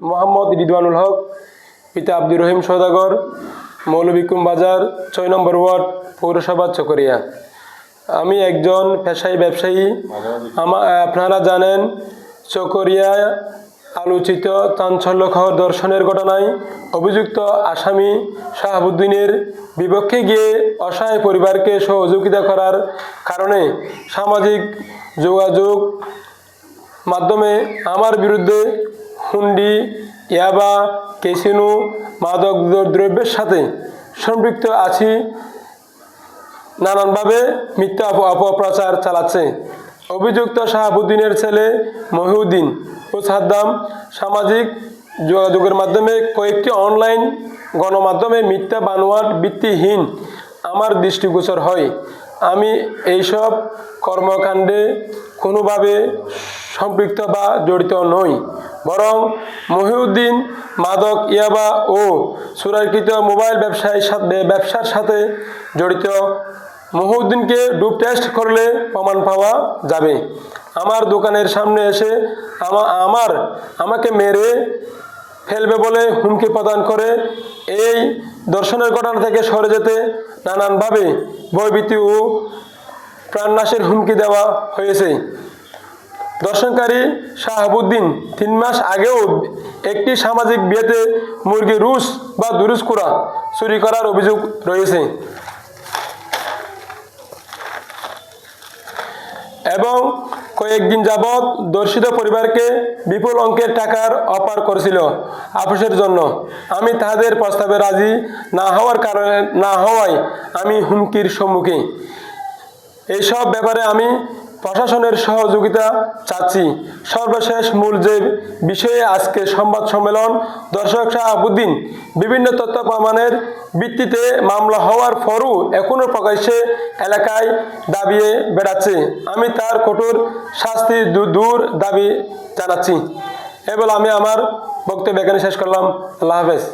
মোহাম্মদ রিদওয়ানুল হক, পিতা আব্দুর রহিম সৌদাগর মৌলবিকুম বাজার, ছয় নম্বর ওয়ার্ড, পৌরসভা চকরিয়া। আমি একজন পেশাই ব্যবসায়ী। আমা আপনারা জানেন চকরিয়া আলোচিত চাঞ্চল্যকর দর্শনের ঘটনায় অভিযুক্ত আসামি শাহাবুদ্দিনের বিপক্ষে গিয়ে অসহায় পরিবারকে সহযোগিতা করার কারণে সামাজিক যোগাযোগ মাধ্যমে আমার বিরুদ্ধে হুন্ডি, ইয়াবা, কেসিনো, মাদক দ্রব্যের সাথে সম্পৃক্ত আছি। নানানভাবে মিথ্যা অপ- অপপ্রচার চালাচ্ছে। অভিযুক্ত শাহাবুদ্দিনের ছেলে মহিউদ্দিন ও সাদ্দাম সামাজিক যোগাযোগের মাধ্যমে কয়েকটি অনলাইন গণমাধ্যমে মিথ্যা বানোয়াট ভিত্তিহীন আমার দৃষ্টিগোচর হয়। আমি এইসব কর্মকাণ্ডে কোনোভাবে সম্পৃক্ত বা জড়িত নই। বরং মহিউদ্দিন, মাদক, ইয়াবা ও সুরাকৃত মোবাইল ব্যবসায় সাথে ব্যবসার সাথে জড়িত। মহিউদ্দিনকে ডুব টেস্ট করলে প্রমাণ পাওয়া যাবে। আমার দোকানের সামনে এসে আমা- আমার আমাকে মেরে ফেলবে বলে হুমকি প্রদান করে এই দর্শনের ঘটনা থেকে সরে যেতে নানানভাবে ভয়ভীতি ও প্রাণনাশের হুমকি দেওয়া হয়েছে। দর্শনকারী শাহাবুদ্দিন তিন মাস আগেও একটি সামাজিক বিয়েতে মুরগি রুশ বা দুরুস করা চুরি করার অভিযোগ রয়েছে। এবং কয়েকদিন যাবৎ দর্শিত পরিবারকে বিপুল অঙ্কের টাকার অপার করেছিল আপোষের জন্য। আমি তাদের প্রস্তাবে রাজি না হওয়ার কারণে, না হওয়ায় আমি হুমকির সম্মুখীন। এইসব ব্যাপারে আমি প্রশাসনের সহযোগিতা চাচ্ছি। সর্বশেষ মূল যে বিষয়ে আজকে সংবাদ সম্মেলন, দর্শক শাহাবুদ্দিন, বিভিন্ন তথ্য প্রমাণের ভিত্তিতে মামলা হওয়ার পরও এখনও প্রকাশ্যে এলাকায় দাবিয়ে বেড়াচ্ছে। আমি তার কঠোর শাস্তি দূর দাবি জানাচ্ছি। এবার আমি আমার বক্তব্য এখানে শেষ করলাম। আল্লাহ হাফেজ।